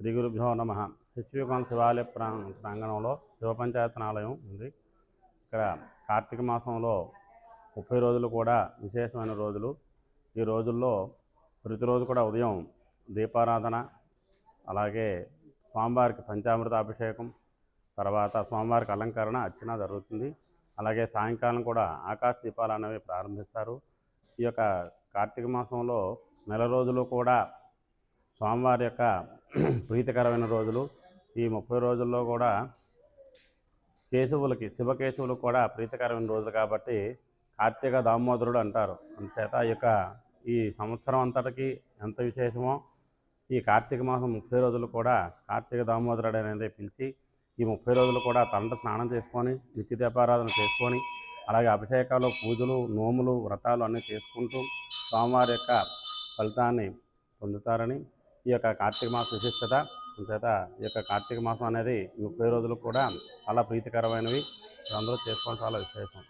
శ్రీ గురుభ్యో నమ. హెచ్వికొండ శివాలయ ప్రా ప్రాంగణంలో శివపంచాయతనాలయం ఉంది. ఇక్కడ కార్తీక మాసంలో ముప్పై రోజులు కూడా విశేషమైన రోజులు. ఈ రోజుల్లో ప్రతిరోజు కూడా ఉదయం దీపారాధన అలాగే స్వామివారికి పంచామృత అభిషేకం తర్వాత స్వామివారికి అలంకరణ అర్చన జరుగుతుంది. అలాగే సాయంకాలం కూడా ఆకాశ దీపాలు అనేవి ప్రారంభిస్తారు. ఈ యొక్క కార్తీక మాసంలో నెల రోజులు కూడా స్వామివారి యొక్క ప్రీతికరమైన రోజులు. ఈ ముప్పై రోజుల్లో కూడా కేశవులకి శివకేశవులకు కూడా ప్రీతికరమైన రోజులు కాబట్టి కార్తీక దామోదరుడు అంటారు. అందుచేత ఈ యొక్క ఈ సంవత్సరం అంతటికి ఎంత విశేషమో ఈ కార్తీక మాసం ముప్పై రోజులు కూడా కార్తీక దామోదరుడు అనేది పిలిచి ఈ ముప్పై రోజులు కూడా తలంట స్నానం చేసుకొని నిత్య దీపారాధన చేసుకొని అలాగే అభిషేకాలు పూజలు నోములు వ్రతాలు అన్నీ చేసుకుంటూ స్వామివారి యొక్క ఫలితాన్ని పొందుతారని ఈ యొక్క కార్తీక మాస విశిష్టత చేత ఈ యొక్క కార్తీక మాసం అనేది ముప్పై రోజులు కూడా చాలా ప్రీతికరమైనవి. అందరూ చేసుకోవడం చాలా విశేషం.